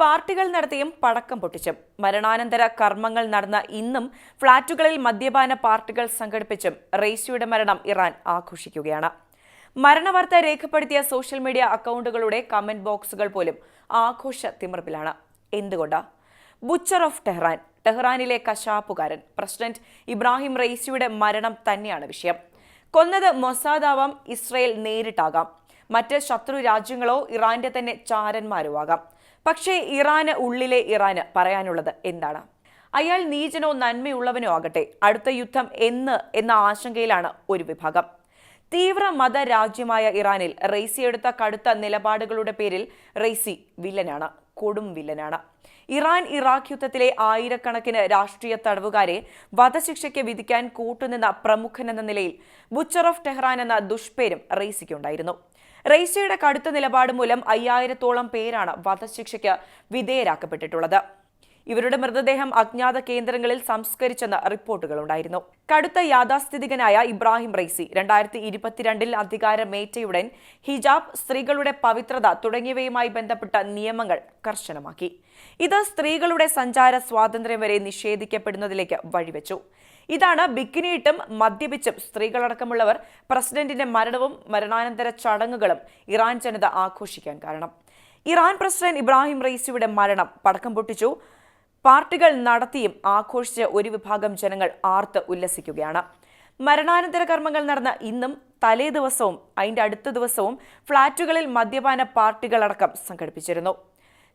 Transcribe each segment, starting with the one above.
പാർട്ടികൾ നടത്തിയും പടക്കം പൊട്ടിച്ചും. മരണാനന്തര കർമ്മങ്ങൾ നടന്ന ഇന്നും ഫ്ളാറ്റുകളിൽ മദ്യപാന പാർട്ടികൾ സംഘടിപ്പിച്ചും റെയ്സിയുടെ മരണം ഇറാൻ ആഘോഷിക്കുകയാണ്. മരണവാർത്ത രേഖപ്പെടുത്തിയ സോഷ്യൽ മീഡിയ അക്കൗണ്ടുകളുടെ കമന്റ് ബോക്സുകൾ പോലും ആഘോഷ തിമിർപ്പിലാണ്. എന്തുകൊണ്ടാ? ബുച്ചർ ഓഫ് ടെഹ്റാൻ ടെഹ്റാനിലെ കശാപ്പുകാരൻ പ്രസിഡന്റ് ഇബ്രാഹിം റെയ്സിയുടെ മരണം തന്നെയാണ് വിഷയം. കൊന്നത് മൊസാദാവാം ഇസ്രയേൽ നേരിട്ടാകാം. മറ്റ് ശത്രു രാജ്യങ്ങളോ ഇറാന്റെ തന്നെ ചാരന്മാരോ ആകാം പക്ഷേ ഇറാന് ഉള്ളിലെ ഇറാന് പറയാനുള്ളത് എന്താണ്? അയാൾ നീചനോ നന്മയുള്ളവനോ ആകട്ടെ അടുത്ത യുദ്ധം എന്ന് എന്ന ആശങ്കയിലാണ് ഒരു വിഭാഗം. തീവ്ര മതരാജ്യമായ ഇറാനിൽ റെയ്സി എടുത്ത കടുത്ത നിലപാടുകളുടെ പേരിൽ റെയ്സി വില്ലനാണ്. കൊടും വില്ലനാണ്. ഇറാൻ ഇറാഖ് യുദ്ധത്തിലെ ആയിരക്കണക്കിന് രാഷ്ട്രീയ തടവുകാരെ വധശിക്ഷയ്ക്ക് വിധിക്കാൻ കൂട്ടുനിന്ന പ്രമുഖൻ എന്ന നിലയിൽ ബുച്ചർ ഓഫ് ടെഹ്റാൻ എന്ന ദുഷ്പേരും റെയ്സിക്കുണ്ടായിരുന്നു റെയ്സയുടെ കടുത്ത നിലപാട് മൂലം അയ്യായിരത്തോളം പേരാണ് വധശിക്ഷയ്ക്ക് വിധേയരാക്കപ്പെട്ടിട്ടുള്ളത്. ഇവരുടെ മൃതദേഹം അജ്ഞാത കേന്ദ്രങ്ങളിൽ സംസ്കരിച്ചെന്ന റിപ്പോർട്ടുകളുണ്ടായിരുന്നു. കടുത്ത യാഥാസ്ഥിതികനായ ഇബ്രാഹിം റൈസി രണ്ടായിരത്തി ഇരുപത്തിരണ്ടിൽ അധികാരമേറ്റയുടൻ ഹിജാബ് സ്ത്രീകളുടെ പവിത്രത തുടങ്ങിയവയുമായി ബന്ധപ്പെട്ട നിയമങ്ങൾ കർശനമാക്കി. ഇത് സ്ത്രീകളുടെ സഞ്ചാര സ്വാതന്ത്ര്യം വരെ നിഷേധിക്കപ്പെടുന്നതിലേക്ക് വഴിവെച്ചു. ഇതാണ് ബിക്കിനിയിട്ടും മദ്യപിച്ചും സ്ത്രീകളടക്കമുള്ളവർ പ്രസിഡന്റിന്റെ മരണവും മരണാനന്തര ചടങ്ങുകളും ഇറാൻ ജനത ആഘോഷിക്കാൻ കാരണം. ഇറാൻ പ്രസിഡന്റ് ഇബ്രാഹിം റൈസിയുടെ മരണം പടക്കം പൊട്ടിച്ചു. പാർട്ടികൾ നടത്തിയും ആഘോഷിച്ച് ഒരു വിഭാഗം ജനങ്ങൾ ആർത്ത് ഉല്ലസിക്കുകയാണ്. മരണാനന്തര കർമ്മങ്ങൾ നടന്ന ഇന്നും തലേ ദിവസവും അതിന്റെ അടുത്ത ദിവസവും ഫ്ളാറ്റുകളിൽ മദ്യപാന പാർട്ടികളടക്കം സംഘടിപ്പിച്ചിരുന്നു.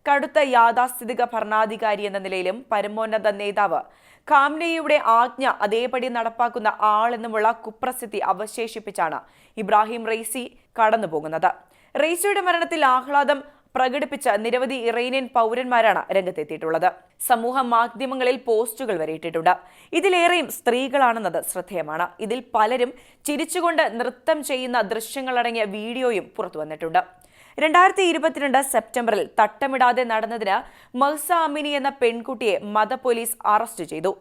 കടുത്ത യാഥാസ്ഥിതിക ഭരണാധികാരി എന്ന നിലയിലും പരമോന്നത നേതാവ് ഖാംനയുടെ ആജ്ഞ അതേപടി നടപ്പാക്കുന്ന ആളെന്നുമുള്ള കുപ്രസിദ്ധി അവശേഷിപ്പിച്ചാണ് ഇബ്രാഹിം റെയ്സി കടന്നുപോകുന്നത്. റെയ്സിയുടെ മരണത്തിൽ ആഹ്ലാദം പ്രകടിപ്പിച്ച നിരവധി ഇറേനിയൻ പൗരന്മാരാണ് രംഗത്തെത്തിയിട്ടുള്ളത്. സമൂഹ മാധ്യമങ്ങളിൽ പോസ്റ്റുകൾ വരെ ഇട്ടിട്ടുണ്ട്. ഇതിലേറെയും സ്ത്രീകളാണെന്നത് ശ്രദ്ധേയമാണ്. ഇതിൽ പലരും ചിരിച്ചുകൊണ്ട് നൃത്തം ചെയ്യുന്ന ദൃശ്യങ്ങളടങ്ങിയ വീഡിയോയും പുറത്തു വന്നിട്ടുണ്ട്. രണ്ടായിരത്തി ഇരുപത്തിരണ്ട് സെപ്റ്റംബറിൽ തട്ടമിടാതെ നടന്നതിന് മഹ്സ അമിനി എന്ന പെൺകുട്ടിയെ മത പോലീസ് അറസ്റ്റ് ചെയ്തു.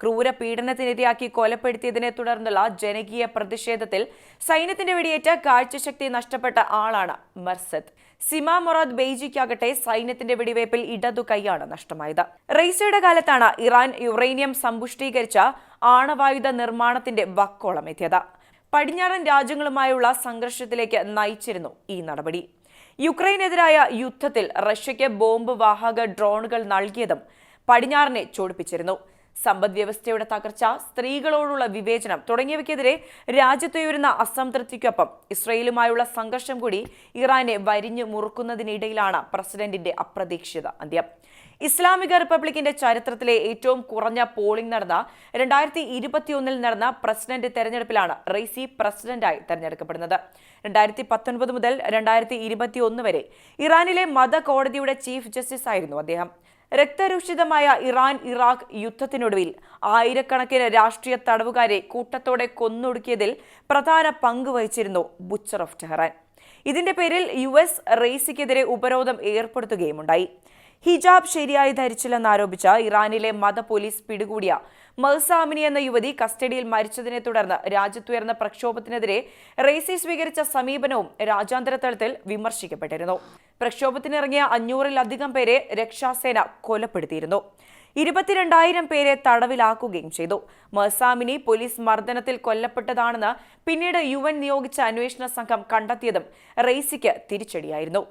ക്രൂര പീഡനത്തിനിരയാക്കി കൊലപ്പെടുത്തിയതിനെ തുടർന്നുള്ള ജനകീയ പ്രതിഷേധത്തിൽ സൈന്യത്തിന്റെ വെടിയേറ്റ് കാഴ്ചശക്തി നഷ്ടപ്പെട്ട ആളാണ് മർസദ്. സിമ മൊറാദ് ബെയ്ജിക്കാകട്ടെ സൈന്യത്തിന്റെ വെടിവയ്പിൽ ഇടതു കൈയാണ് നഷ്ടമായത്. റെയ്സയുടെ കാലത്താണ് ഇറാൻ യുറേനിയം സമ്പുഷ്ടീകരിച്ച ആണവായുധ നിർമ്മാണത്തിന്റെ വക്കോളം എത്തിയത് പടിഞ്ഞാറൻ രാജ്യങ്ങളുമായുള്ള സംഘർഷത്തിലേക്ക് നയിച്ചിരുന്നു ഈ നടപടി. യുക്രൈനെതിരായ യുദ്ധത്തിൽ റഷ്യയ്ക്ക് ബോംബ് വാഹക ഡ്രോണുകൾ നൽകിയതും പടിഞ്ഞാറിനെ ചോടിപ്പിച്ചിരുന്നു. സമ്പദ് വ്യവസ്ഥയുടെ തകർച്ച സ്ത്രീകളോടുള്ള വിവേചനം തുടങ്ങിയവയ്ക്കെതിരെ രാജ്യത്തുയരുന്ന അസംതൃപ്തിക്കൊപ്പം ഇസ്രയേലുമായുള്ള സംഘർഷം കൂടി ഇറാനെ വരിഞ്ഞു മുറുക്കുന്നതിനിടയിലാണ് പ്രസിഡന്റിന്റെ അപ്രതീക്ഷിത അന്ത്യം. ഇസ്ലാമിക റിപ്പബ്ലിക്കിന്റെ ചരിത്രത്തിലെ ഏറ്റവും കുറഞ്ഞ പോളിംഗ് നടന്ന രണ്ടായിരത്തി ഇരുപത്തിയൊന്നിൽ നടന്ന പ്രസിഡന്റ് തെരഞ്ഞെടുപ്പിലാണ് റെയ്സി പ്രസിഡന്റായി തെരഞ്ഞെടുക്കപ്പെടുന്നത്. രണ്ടായിരത്തി പത്തൊൻപത് മുതൽ രണ്ടായിരത്തി ഇരുപത്തിയൊന്ന് വരെ ഇറാനിലെ മത കോടതിയുടെ ചീഫ് ജസ്റ്റിസ് ആയിരുന്നു അദ്ദേഹം. രക്തരൂഷിതമായ ഇറാൻ ഇറാഖ് യുദ്ധത്തിനൊടുവിൽ ആയിരക്കണക്കിന് രാഷ്ട്രീയ തടവുകാരെ കൂട്ടത്തോടെ കൊന്നൊടുക്കിയതിൽ പ്രധാന പങ്ക് വഹിച്ചിരുന്നു ബുച്ചർ ഓഫ് ടെഹ്റാൻ. ഇതിന്റെ പേരിൽ യു എസ് റെയ്സിക്കെതിരെ ഉപരോധം ഏർപ്പെടുത്തുകയുമുണ്ടായി. ഹിജാബ് ശരിയായി ധരിച്ചില്ലെന്നാരോപിച്ച ഇറാനിലെ മത പോലീസ് പിടികൂടിയ മഹ്സാമിനി എന്ന യുവതി കസ്റ്റഡിയിൽ മരിച്ചതിനെ തുടർന്ന് രാജ്യത്തുയർന്ന പ്രക്ഷോഭത്തിനെതിരെ റെയ്സി സ്വീകരിച്ച സമീപനവും രാജ്യാന്തര തലത്തിൽ വിമർശിക്കപ്പെട്ടിരുന്നു. പ്രക്ഷോഭത്തിനിറങ്ങിയ അഞ്ഞൂറിലധികം പേരെ രക്ഷാസേന കൊലപ്പെടുത്തിയിരുന്നു. ഇരുപത്തിരണ്ടായിരം പേരെ തടവിലാക്കുകയും ചെയ്തു. മസാമിനി പോലീസ് മർദ്ദനത്തിൽ കൊല്ലപ്പെട്ടതാണെന്ന് പിന്നീട് യു നിയോഗിച്ച അന്വേഷണ സംഘം കണ്ടെത്തിയതും റെയ്സിക്ക് തിരിച്ചടിയായിരുന്നു.